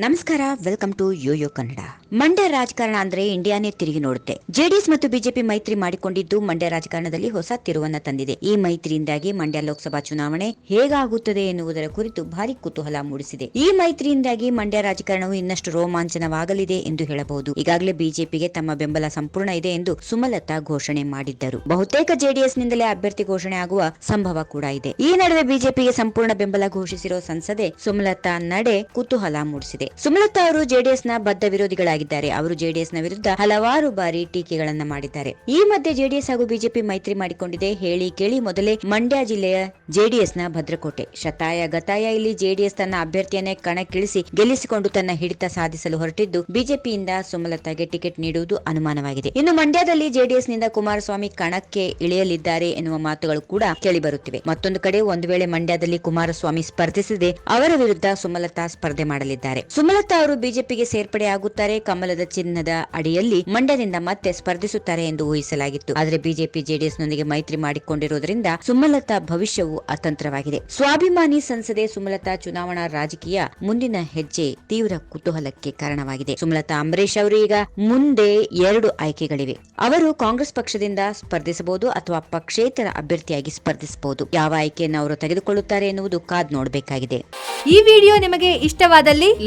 ನಮಸ್ಕಾರ welcome to YoYo Kannada Mandya ರಾಜಕಾರಣ ಅಂದ್ರೆ ಇಂಡಿಯಾನೇ ತಿರುಗಿ ನೋಡುತ್ತೆ. ಜೆಡಿಎಸ್ ಮತ್ತು ಬಿಜೆಪಿ ಮೈತ್ರಿ ಮಾಡಿಕೊಂಡಿದ್ದು ಮಂಡ್ಯ ರಾಜಕಾರಣದಲ್ಲಿ ಹೊಸ ತಿರುವನ್ನ ತಂದಿದೆ. ಈ ಮೈತ್ರಿಯಿಂದಾಗಿ ಮಂಡ್ಯ ಲೋಕಸಭಾ ಚುನಾವಣೆ ಹೇಗಾಗುತ್ತದೆ ಎನ್ನುವುದರ ಕುರಿತು ಭಾರಿ ಕುತೂಹಲ ಮೂಡಿಸಿದೆ. ಈ ಮೈತ್ರಿಯಿಂದಾಗಿ ಮಂಡ್ಯ ರಾಜಕಾರಣವು ಇನ್ನಷ್ಟು ರೋಮಾಂಚನವಾಗಲಿದೆ ಎಂದು ಹೇಳಬಹುದು. ಈಗಾಗಲೇ ಬಿಜೆಪಿಗೆ ತಮ್ಮ ಬೆಂಬಲ ಸಂಪೂರ್ಣ ಇದೆ ಎಂದು ಸುಮಲತಾ ಘೋಷಣೆ ಮಾಡಿದ್ದರು. ಬಹುತೇಕ ಜೆಡಿಎಸ್ ನಿಂದಲೇ ಅಭ್ಯರ್ಥಿ ಘೋಷಣೆ ಆಗುವ ಸಂಭವ ಕೂಡ ಇದೆ. ಈ ನಡುವೆ ಬಿಜೆಪಿಗೆ ಸಂಪೂರ್ಣ ಬೆಂಬಲ ಘೋಷಿಸಿರುವ ಸಂಸದೆ ಸುಮಲತಾ ನಡೆ ಕುತೂಹಲ ಮೂಡಿಸಿದೆ. ಸುಮಲತಾ ಅವರು ಜೆಡಿಎಸ್ನ ಬದ್ಧ ವಿರೋಧಿಗಳಾಗಿದ್ದಾರೆ. ಅವರು ಜೆಡಿಎಸ್ನ ವಿರುದ್ಧ ಹಲವಾರು ಬಾರಿ ಟೀಕೆಗಳನ್ನ ಮಾಡಿದ್ದಾರೆ. ಈ ಮಧ್ಯೆ ಜೆಡಿಎಸ್ ಹಾಗೂ ಬಿಜೆಪಿ ಮೈತ್ರಿ ಮಾಡಿಕೊಂಡಿದೆ ಹೇಳಿ ಕೇಳಿ ಮೊದಲೇ ಮಂಡ್ಯ ಜಿಲ್ಲೆಯ ಜೆಡಿಎಸ್ನ ಭದ್ರಕೋಟೆ. ಶತಾಯ ಗತಾಯ ಇಲ್ಲಿ ಜೆಡಿಎಸ್ ತನ್ನ ಅಭ್ಯರ್ಥಿಯನ್ನೇ ಕಣಕ್ಕಿಳಿಸಿ ಗೆಲ್ಲಿಸಿಕೊಂಡು ತನ್ನ ಹಿಡಿತ ಸಾಧಿಸಲು ಹೊರಟಿದ್ದು ಬಿಜೆಪಿಯಿಂದ ಸುಮಲತಾಗೆ ಟಿಕೆಟ್ ನೀಡುವುದು ಅನುಮಾನವಾಗಿದೆ. ಇನ್ನು ಮಂಡ್ಯದಲ್ಲಿ ಜೆಡಿಎಸ್ನಿಂದ ಕುಮಾರಸ್ವಾಮಿ ಕಣಕ್ಕೆ ಇಳಿಯಲಿದ್ದಾರೆ ಎನ್ನುವ ಮಾತುಗಳು ಕೂಡ ಕೇಳಿಬರುತ್ತಿವೆ. ಮತ್ತೊಂದು ಕಡೆ ಒಂದು ವೇಳೆ ಮಂಡ್ಯದಲ್ಲಿ ಕುಮಾರಸ್ವಾಮಿ ಸ್ಪರ್ಧಿಸದೆ ಅವರ ವಿರುದ್ಧ ಸುಮಲತಾ ಸ್ಪರ್ಧೆ ಮಾಡಲಿದ್ದಾರೆ. ಸುಮಲತಾ ಅವರು ಬಿಜೆಪಿಗೆ ಸೇರ್ಪಡೆ ಆಗುತ್ತಾರೆ. ಕಮಲದ ಚಿನ್ನದ ಅಡಿಯಲ್ಲಿ ಮಂಡ್ಯದಿಂದ ಮತ್ತೆ ಸ್ಪರ್ಧಿಸುತ್ತಾರೆ ಎಂದು ಊಹಿಸಲಾಗಿತ್ತು. ಆದರೆ ಬಿಜೆಪಿ ಜೆಡಿಎಸ್ ನೊಂದಿಗೆ ಮೈತ್ರಿ ಮಾಡಿಕೊಂಡಿರುವುದರಿಂದ ಸುಮಲತಾ ಭವಿಷ್ಯವು ಅತಂತ್ರವಾಗಿದೆ. ಸ್ವಾಭಿಮಾನಿ ಸಂಸದೆ ಸುಮಲತಾ ಚುನಾವಣಾ ರಾಜಕೀಯ ಮುಂದಿನ ಹೆಜ್ಜೆ ತೀವ್ರ ಕುತೂಹಲಕ್ಕೆ ಕಾರಣವಾಗಿದೆ. ಸುಮಲತಾ ಅಂಬರೀಶ್ ಅವರು ಈಗ ಮುಂದೆ ಎರಡು ಆಯ್ಕೆಗಳಿವೆ. ಅವರು ಕಾಂಗ್ರೆಸ್ ಪಕ್ಷದಿಂದ ಸ್ಪರ್ಧಿಸಬಹುದು ಅಥವಾ ಪಕ್ಷೇತರ ಅಭ್ಯರ್ಥಿಯಾಗಿ ಸ್ಪರ್ಧಿಸಬಹುದು. ಯಾವ ಆಯ್ಕೆಯನ್ನು ಅವರು ತೆಗೆದುಕೊಳ್ಳುತ್ತಾರೆ ಎನ್ನುವುದು ಕಾದ್ ನೋಡಬೇಕಾಗಿದೆ. ಈ ವಿಡಿಯೋ ನಿಮಗೆ ಇಷ್ಟವಾದಲ್ಲಿ